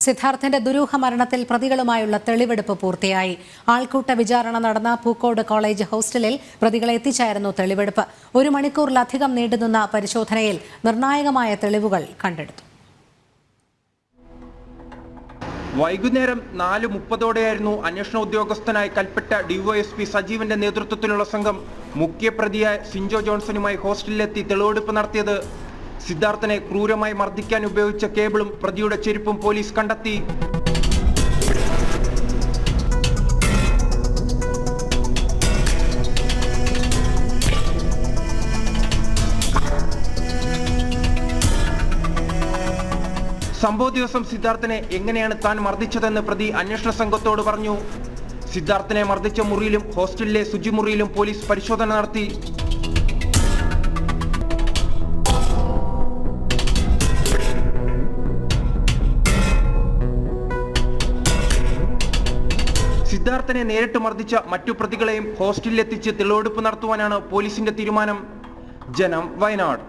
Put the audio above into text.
സിദ്ധാർത്ഥന്റെ ദുരൂഹ മരണത്തിൽ പ്രതികളുമായുള്ള തെളിവെടുപ്പ് പൂർത്തിയായി. ആൾക്കൂട്ട വിചാരണ നടന്ന പൂക്കോട് കോളേജ് ഹോസ്റ്റലിൽ പ്രതികളെ എത്തിച്ചായിരുന്നു തെളിവെടുപ്പ്. ഒരു മണിക്കൂറിലധികം നീണ്ടുനിന്ന പരിശോധനയിൽ നിർണായകമായ തെളിവുകൾ കണ്ടെടുത്തു. വൈകുന്നേരം നാല് മുപ്പതോടെയായിരുന്നു അന്വേഷണ ഉദ്യോഗസ്ഥനായി കൽപ്പറ്റ ഡിവൈഎസ്പി സജീവന്റെ നേതൃത്വത്തിലുള്ള സംഘം മുഖ്യപ്രതിയായ സിൻജോ ജോൺസണുമായി ഹോസ്റ്റലിലെത്തി തെളിവെടുപ്പ് നടത്തിയത് സിദ്ധാർത്ഥനെ ക്രൂരമായി മർദ്ദിക്കാൻ ഉപയോഗിച്ച കേബിളും പ്രതിയുടെ ചെരുപ്പും പോലീസ് കണ്ടെത്തി. സംഭവ ദിവസം സിദ്ധാർത്ഥനെ എങ്ങനെയാണ് താൻ മർദ്ദിച്ചതെന്ന് പ്രതി അന്വേഷണ സംഘത്തോട് പറഞ്ഞു. സിദ്ധാർത്ഥനെ മർദ്ദിച്ച മുറിയിലും ഹോസ്റ്റലിലെ ശുചിമുറിയിലും പോലീസ് പരിശോധന നടത്തി. സിദ്ധാർത്ഥനെ നേരിട്ട് മർദ്ദിച്ച മറ്റു പ്രതികളെയും ഹോസ്റ്റലിലെത്തിച്ച് തെളിവെടുപ്പ് നടത്തുവാനാണ് പോലീസിന്റെ തീരുമാനം. ജനം വയനാട്.